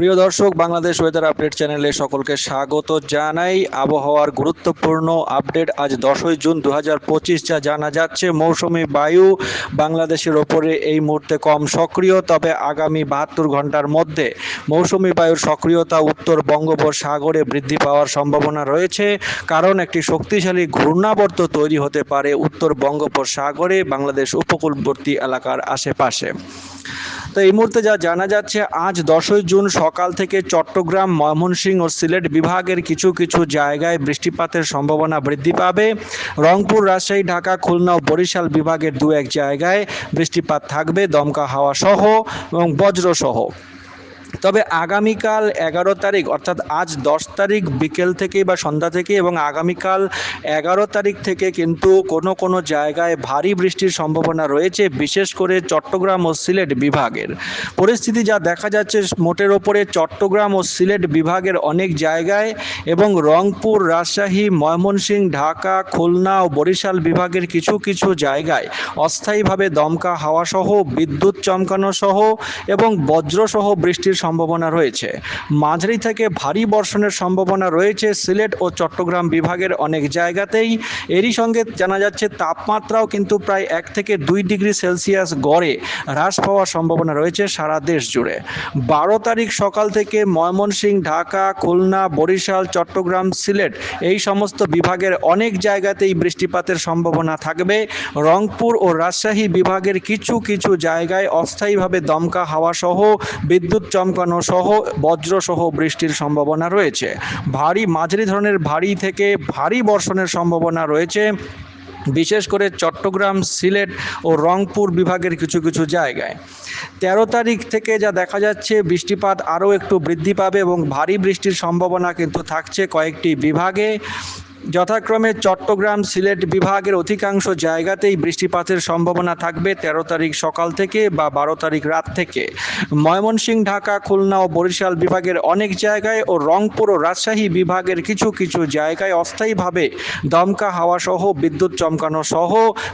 প্রিয় দর্শক, Bangladesh weather update চ্যানেলে সকলকে স্বাগত জানাই। আবহাওয়ার গুরুত্বপূর্ণ আপডেট আজ দশই জুন দু হাজার পঁচিশ যা জানা যাচ্ছে, মৌসুমি বায়ু বাংলাদেশের ওপরে এই মুহূর্তে কম সক্রিয়, তবে আগামী বাহাত্তর ঘণ্টার মধ্যে মৌসুমি বায়ুর সক্রিয়তা উত্তর বঙ্গোপসাগরে বৃদ্ধি পাওয়ার সম্ভাবনা রয়েছে। কারণ একটি শক্তিশালী ঘূর্ণাবর্ত তৈরি হতে পারে উত্তর বঙ্গোপসাগরে বাংলাদেশ উপকূলবর্তী এলাকার আশেপাশে। তো এই মুহূর্তে যা জানা যাচ্ছে, আজ দশই জুন সকাল থেকে চট্টগ্রাম, ময়মনসিংহ ও সিলেট বিভাগের কিছু কিছু জায়গায় বৃষ্টিপাতের সম্ভাবনা বৃদ্ধি পাবে। রংপুর, রাজশাহী, ঢাকা, খুলনা ও বরিশাল বিভাগের দু এক জায়গায় বৃষ্টিপাত থাকবে, দমকা হাওয়া সহ এবং বজ্র সহ তবে আগামীকাল এগারো তারিখ, অর্থাৎ আজ দশ তারিখ বিকেল থেকে বা সন্ধ্যা থেকে এবং আগামীকাল এগারো তারিখ থেকে কিন্তু কোনো কোনো জায়গায় ভারী বৃষ্টির সম্ভাবনা রয়েছে, বিশেষ করে চট্টগ্রাম ও সিলেট বিভাগের। পরিস্থিতি যা দেখা যাচ্ছে, মোটের ওপরে চট্টগ্রাম ও সিলেট বিভাগের অনেক জায়গায় এবং রংপুর, রাজশাহী, ময়মনসিংহ, ঢাকা, খুলনা ও বরিশাল বিভাগের কিছু কিছু জায়গায় অস্থায়ীভাবে দমকা হাওয়া সহ বিদ্যুৎ চমকানো সহ এবং বজ্রসহ বৃষ্টির সম্ভাবনা রয়েছে। মাঝারি থেকে ভারী বর্ষণের সম্ভাবনা রয়েছে সিলেট ও চট্টগ্রাম বিভাগের অনেক জায়গাতেই। এরই সঙ্গে জানা যাচ্ছে তাপমাত্রাও কিন্তু প্রায় এক থেকে দুই ডিগ্রি সেলসিয়াস গড়ে হ্রাস পাওয়ার সম্ভাবনা রয়েছে সারা দেশ জুড়ে। বারো তারিখ সকাল থেকে ময়মনসিংহ ঢাকা, খুলনা, বরিশাল, চট্টগ্রাম, সিলেট এই সমস্ত বিভাগের অনেক জায়গাতেই বৃষ্টিপাতের সম্ভাবনা থাকবে। রংপুর ও রাজশাহী বিভাগের কিছু কিছু জায়গায় অস্থায়ীভাবে দমকা হাওয়া সহ বিদ্যুৎ চমকানো সহ, বজ্র সহ বৃষ্টির সম্ভাবনা রয়েছে। ভারী মাঝারি ধরনের ভারী থেকে ভারী বর্ষণের সম্ভাবনা রয়েছে। বিশেষ করে চট্টগ্রাম, সিলেট ও রংপুর বিভাগের কিছু কিছু জায়গায়। তেরো তারিখ থেকে যা দেখা যাচ্ছে, বৃষ্টিপাত আরও একটু বৃদ্ধি পাবে এবং ভারী বৃষ্টির সম্ভাবনা কিন্তু থাকছে কয়েকটি বিভাগে। যথাক্রমে চট্টগ্রাম সিলেট বিভাগের অধিকাংশ জায়গাতেই বৃষ্টিপাতের সম্ভাবনা থাকবে তেরো তারিখ সকাল থেকে বা বারো তারিখ রাত থেকে। ময়মনসিংহ, ঢাকা, খুলনা ও বরিশাল বিভাগের অনেক জায়গায় ও রংপুর ও রাজশাহী বিভাগের কিছু কিছু জায়গায় অস্থায়ীভাবে দমকা হাওয়া সহ বিদ্যুৎ চমকানো সহ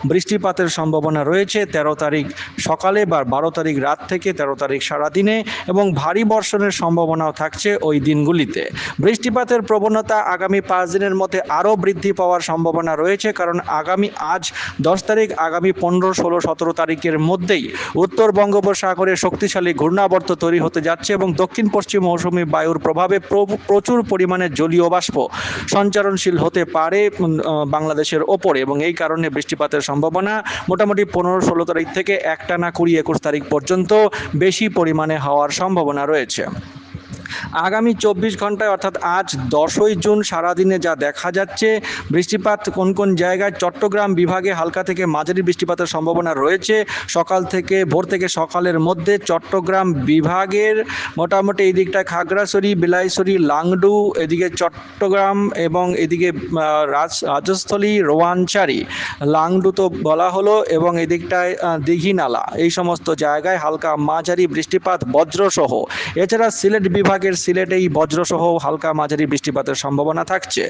বৃষ্টিপাতের সম্ভাবনা রয়েছে তেরো তারিখ সকালে বা বারো তারিখ রাত থেকে তেরো তারিখ সারাদিনে এবং ভারী বর্ষণের সম্ভাবনাও থাকছে ওই দিনগুলিতে। বৃষ্টিপাতের প্রবণতা আগামী পাঁচ দিনের মধ্যে আরও বৃদ্ধি পাওয়ার সম্ভাবনা রয়েছে, কারণ আগামী আজ দশ তারিখ, আগামী পনেরো, ষোলো, সতেরো তারিখের মধ্যেই উত্তর বঙ্গোপসাগরে শক্তিশালী ঘূর্ণাবর্ত তৈরি হতে যাচ্ছে এবং দক্ষিণ পশ্চিম মৌসুমী বায়ুর প্রভাবে প্র- প্রচুর পরিমাণে জলীয় বাষ্প সঞ্চারণশীল হতে পারে বাংলাদেশের ওপরে এবং এই কারণে বৃষ্টিপাতের সম্ভাবনা মোটামুটি পনেরো, ষোলো তারিখ থেকে একটানা কুড়ি, একুশ তারিখ পর্যন্ত বেশি পরিমাণে হওয়ার সম্ভাবনা রয়েছে। আগামী চব্বিশ ঘন্টায়, অর্থাৎ আজ দশই জুন সারাদিনে যা দেখা যাচ্ছে, বৃষ্টিপাত কোন কোন জায়গায়? চট্টগ্রাম বিভাগে হালকা থেকে মাঝারি বৃষ্টিপাতের সম্ভাবনা রয়েছে। সকাল থেকে, ভোর থেকে সকালের মধ্যে চট্টগ্রাম বিভাগের মোটামুটি এই দিকটায় খাগড়াছড়ি, বিলাইছড়ি, লাংডু, এদিকে চট্টগ্রাম এবং এদিকে রাজ, রাজস্থলী রোয়ানচারি লাংডু তো বলা হলো এবং এদিকটায় দীঘিনালা, এই সমস্ত জায়গায় হালকা মাঝারি বৃষ্টিপাত, বজ্রসহ। এছাড়া সিলেট বিভাগের সিলেটেই বজ্রসহ হালকা মাঝারি বৃষ্টিপাতের সম্ভাবনা থাকছে।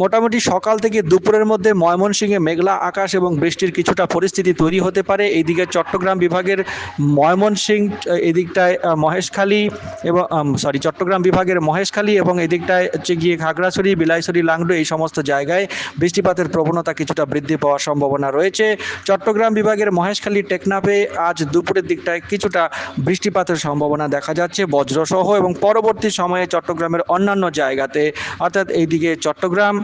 মোটামুটি সকাল থেকে দুপুরের মধ্যে ময়মনসিংহে মেঘলা আকাশ এবং বৃষ্টির কিছুটা পরিস্থিতি তৈরি হতে পারে। এইদিকে চট্টগ্রাম বিভাগের ময়মনসিংহ, এদিকটায় মহেশখালী এবং সরি চট্টগ্রাম বিভাগের মহেশখালী এবং এদিকটায় হচ্ছে গিয়ে খাগড়াছড়ি বিলাইছড়ি, লাংডু এই সমস্ত জায়গায় বৃষ্টিপাতের প্রবণতা কিছুটা বৃদ্ধি পাওয়ার সম্ভাবনা রয়েছে। চট্টগ্রাম বিভাগের মহেশখালী, টেকনাফে আজ দুপুরের দিকটায় কিছুটা বৃষ্টিপাতের সম্ভাবনা দেখা যাচ্ছে। বজ্রসহ এবং পরবর্তী সময়ে চট্টগ্রামের অন্যান্য জায়গাতে অর্থাৎ এইদিকে চট্টগ্রাম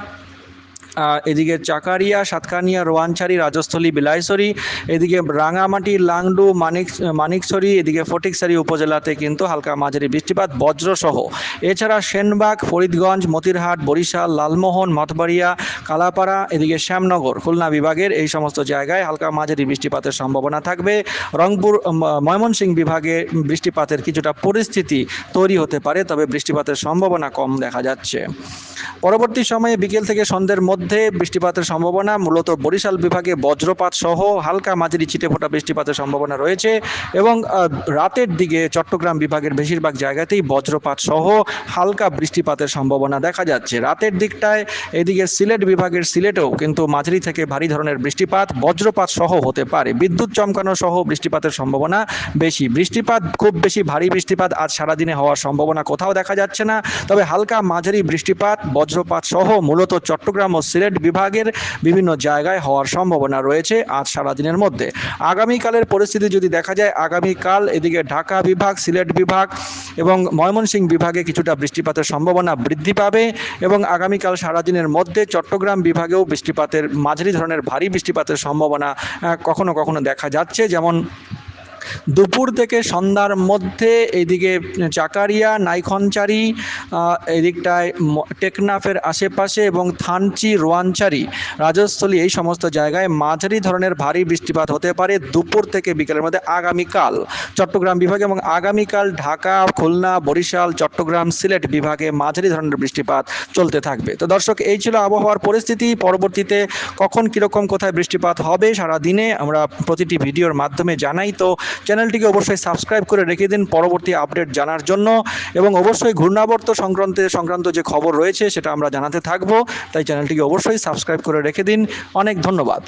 এদিকে চাকারিয়া সাতকানিয়া রোয়ানছাড়ি রাজস্থলী বিলাইছড়ি এদিকে রাঙামাটি লাংডু মানিক মানিকছড়ি এদিকে ফটিকছড়ি উপজেলাতে কিন্তু হালকা মাঝারি বৃষ্টিপাত বজ্রসহ। এছাড়া সেনবাগ ফরিদগঞ্জ মতিরহাট বরিশাল লালমোহন মঠবাড়িয়া কালাপাড়া এদিকে শ্যামনগর খুলনা বিভাগের এই সমস্ত জায়গায় হালকা মাঝারি বৃষ্টিপাতের সম্ভাবনা থাকবে। রংপুর উম, ময়মনসিংহ বিভাগে বৃষ্টিপাতের কিছুটা পরিস্থিতি তৈরি হতে পারে তবে বৃষ্টিপাতের সম্ভাবনা কম দেখা যাচ্ছে। পরবর্তী সময়ে বিকেল থেকে সন্ধ্যের মধ্যে মধ্যে বৃষ্টিপাতের সম্ভাবনা, মূলত বরিশাল বিভাগে বজ্রপাত সহ হালকা মাঝারি ছিটেফোঁটা বৃষ্টিপাতের সম্ভাবনা রয়েছে এবং রাতের দিকে চট্টগ্রাম বিভাগের বেশিরভাগ জায়গাতেই বজ্রপাত সহ হালকা বৃষ্টিপাতের সম্ভাবনা দেখা যাচ্ছে। রাতের দিকটায় এদিকে সিলেট বিভাগের সিলেটেও কিন্তু মাঝারি থেকে ভারী ধরনের বৃষ্টিপাত, বজ্রপাত সহ হতে পারে। বিদ্যুৎ চমকানো সহ বৃষ্টিপাতের সম্ভাবনা বেশি। বৃষ্টিপাত খুব বেশি ভারী বৃষ্টিপাত আজ সারাদিনে হওয়ার সম্ভাবনা কোথাও দেখা যাচ্ছে না। তবে হালকা মাঝারি বৃষ্টিপাত, বজ্রপাত সহ মূলত চট্টগ্রাম ও সিলেট বিভাগের বিভিন্ন জায়গায় হওয়ার সম্ভাবনা রয়েছে আজ সারাদিনের মধ্যে। আগামীকালের পরিস্থিতি যদি দেখা যায়, আগামীকাল এদিকে ঢাকা বিভাগ, সিলেট বিভাগ এবং ময়মনসিংহ বিভাগে কিছুটা বৃষ্টিপাতের সম্ভাবনা বৃদ্ধি পাবে এবং আগামীকাল সারাদিনের মধ্যে চট্টগ্রাম বিভাগেও বৃষ্টিপাতের মাঝারি ধরনের ভারী বৃষ্টিপাতের সম্ভাবনা কখনো কখনো দেখা যাচ্ছে। যেমন দুপুর থেকে সন্ধ্যার মধ্যে এইদিকে চাকারিয়া, নাইখনচারি এদিকটায় টেকনাফের আশেপাশে এবং থানচি, রোয়ানচারি রাজস্থলী এই সমস্ত জায়গায় মাঝারি ধরনের ভারী বৃষ্টিপাত হতে পারে দুপুর থেকে বিকেলের মধ্যে আগামীকাল। চট্টগ্রাম বিভাগে এবং আগামীকাল ঢাকা, খুলনা, বরিশাল, চট্টগ্রাম, সিলেট বিভাগে মাঝারি ধরনের বৃষ্টিপাত চলতে থাকবে। তো দর্শক, এই ছিল আবহাওয়ার পরিস্থিতি। পরবর্তীতে কখন কীরকম কোথায় বৃষ্টিপাত হবে সারা দিনে আমরা প্রতিটি ভিডিওর মাধ্যমে জানাই। তো চ্যানেলটিকে অবশ্যই সাবস্ক্রাইব করে রেখে দিন পরবর্তী আপডেট জানার জন্য এবং অবশ্যই ঘূর্ণাবর্ত সংক্রান্ত সংক্রান্ত যে খবর রয়েছে সেটা আমরা জানাতে থাকব। তাই চ্যানেলটিকে অবশ্যই সাবস্ক্রাইব করে রেখে দিন। অনেক ধন্যবাদ।